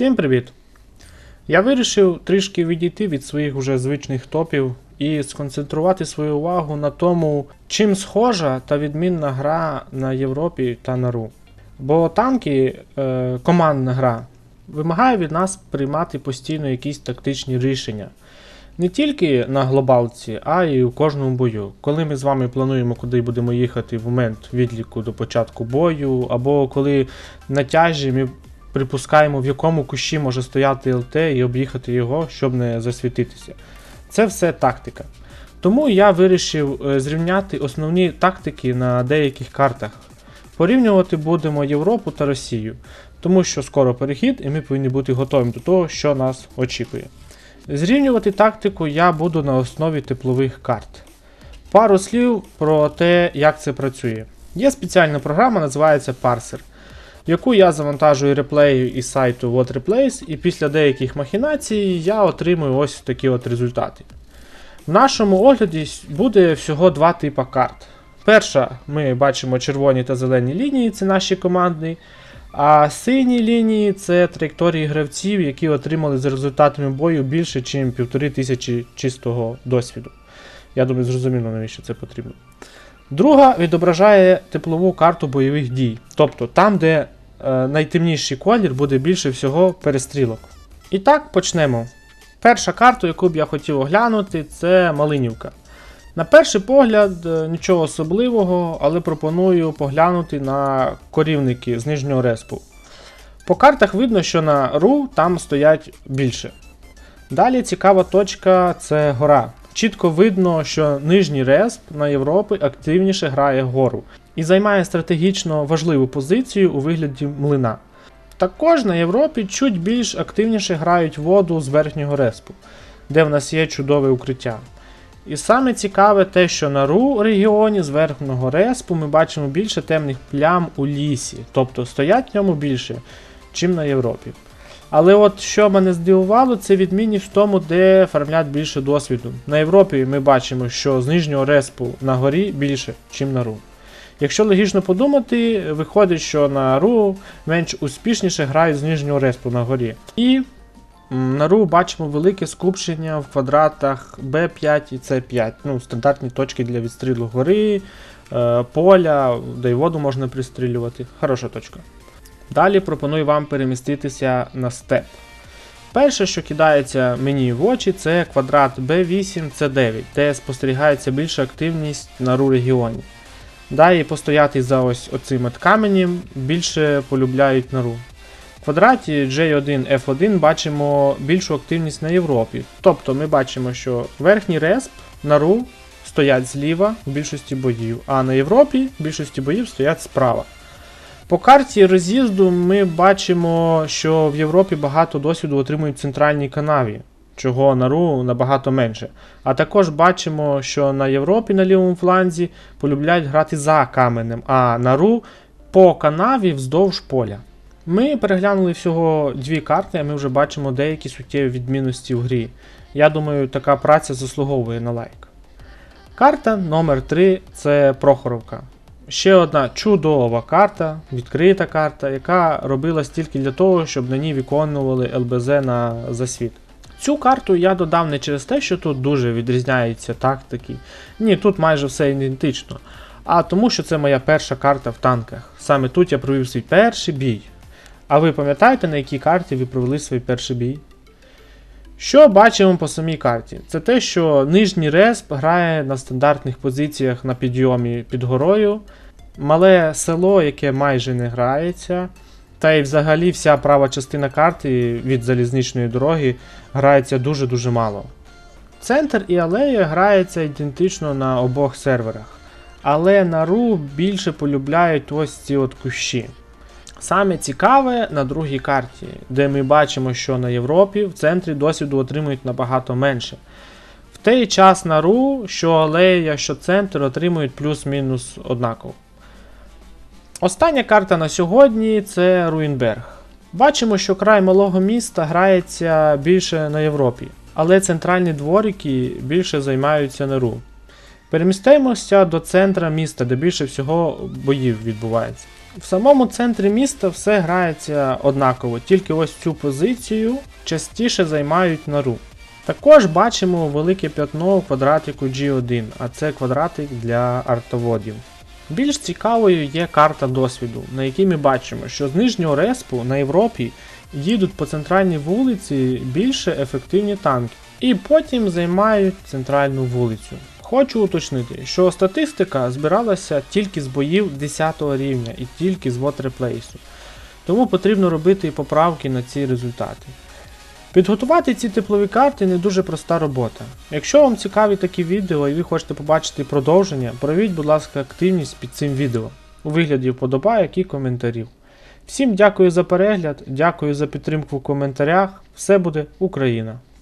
Всім привіт! Я вирішив трішки відійти від своїх вже звичних топів і сконцентрувати свою увагу на тому, чим схожа та відмінна гра на Європі та на РУ. Бо танки, е, командна гра, вимагає від нас приймати постійно якісь тактичні рішення. Не тільки на глобалці, а й у кожному бою. Коли ми з вами плануємо, куди будемо їхати в момент відліку до початку бою, або коли на тяжі ми припускаємо, в якому кущі може стояти ЛТ і об'їхати його, щоб не засвітитися. Це все тактика. Тому я вирішив е, зрівняти основні тактики на деяких картах. Порівнювати будемо Європу та Росію, тому що скоро перехід, і ми повинні бути готові до того, що нас очікує. Зрівнювати тактику я буду на основі теплових карт. Пару слів про те, як це працює. Є спеціальна програма, називається Parser, яку я завантажую реплею із сайту WhatReplace, і після деяких махінацій я отримую ось такі от результати. В нашому огляді буде всього два типи карт. Перша, ми бачимо червоні та зелені лінії, це наші командні. А сині лінії це траєкторії гравців, які отримали за результатами бою більше, ніж 1500 чистого досвіду. Я думаю, зрозуміло, навіщо це потрібно. Друга відображає теплову карту бойових дій. Тобто там, де найтемніший колір, буде більше всього перестрілок. І так почнемо. Перша карта, яку б я хотів оглянути, це Малинівка. На перший погляд, е, нічого особливого, але пропоную поглянути на корівники з нижнього респу. По картах видно, що на ру там стоять більше. Далі цікава точка це гора. Чітко видно, що нижній респ на Європі активніше грає гору і займає стратегічно важливу позицію у вигляді млина. Також на Європі чуть більш активніше грають воду з верхнього респу, де в нас є чудове укриття. І саме цікаве те, що на РУ регіоні з верхнього респу ми бачимо більше темних плям у лісі, тобто стоять в ньому більше, чим на Європі. Але от що мене здивувало, це відмінність в тому, де фармлять більше досвіду. На Європі ми бачимо, що з нижнього респу на горі більше, чим на РУ. Якщо логічно подумати, виходить, що на РУ менш успішніше грають з нижнього респу на горі. І на РУ бачимо велике скупчення в квадратах B5 і C5. Ну, стандартні точки для відстрілу гори, е, поля, де й воду можна пристрілювати. Хороша точка. Далі пропоную вам переміститися на степ. Перше, що кидається мені в очі, це квадрат B8, C9, де спостерігається більша активність на ру регіоні. Далі постояти за ось оцим от каменем більше полюбляють на ру. В квадраті J1 F1 бачимо більшу активність на Європі. Тобто ми бачимо, що верхній респ на ру стоять зліва в більшості боїв, а на Європі в більшості боїв стоять справа. По карті роз'їзду ми бачимо, що в Європі багато досвіду отримують в центральній канаві, чого на РУ набагато менше. А також бачимо, що на Європі на лівому фланзі полюбляють грати за каменем, а на РУ по канаві вздовж поля. Ми переглянули всього дві карти, а ми вже бачимо деякі суттєві відмінності в грі. Я думаю, така праця заслуговує на лайк. Карта номер 3 це Прохоровка. Ще одна чудова карта, відкрита карта, яка робилась тільки для того, щоб на ній виконували ЛБЗ на засвіт. Цю карту я додав не через те, що тут дуже відрізняються тактики. Ні, тут майже все ідентично. А тому, що це моя перша карта в танках. Саме тут я провів свій перший бій. А ви пам'ятаєте, на якій карті ви провели свій перший бій? Що бачимо по самій карті? Це те, що нижній респ грає на стандартних позиціях на підйомі під горою, мале село, яке майже не грається, та й взагалі вся права частина карти від залізничної дороги грається дуже-дуже мало. Центр і алея грається ідентично на обох серверах, але на ру більше полюбляють ось ці от кущі. Саме цікаве на другій карті, де ми бачимо, що на Європі в центрі досвіду отримують набагато менше. В той час на РУ, що алея, що центр отримують плюс-мінус однаково. Остання карта на сьогодні це Руїнберг. Бачимо, що край малого міста грається більше на Європі, але центральні дворики більше займаються на РУ. Перемістаємося до центра міста, де більше всього боїв відбувається. В самому центрі міста все грається однаково, тільки ось цю позицію частіше займають нару. Також бачимо велике п'ятно квадратику G1, а це квадратик для артоводів. Більш цікавою є карта досвіду, на якій ми бачимо, що з нижнього респу на Європі їдуть по центральній вулиці більше ефективні танки, і потім займають центральну вулицю. Хочу уточнити, що статистика збиралася тільки з боїв 10 рівня і тільки з вотреплейсу, тому потрібно робити поправки на ці результати. Підготувати ці теплові карти не дуже проста робота. Якщо вам цікаві такі відео і ви хочете побачити продовження, проявіть, будь ласка, активність під цим відео у вигляді вподобайок і коментарів. Всім дякую за перегляд, дякую за підтримку в коментарях. Все буде Україна!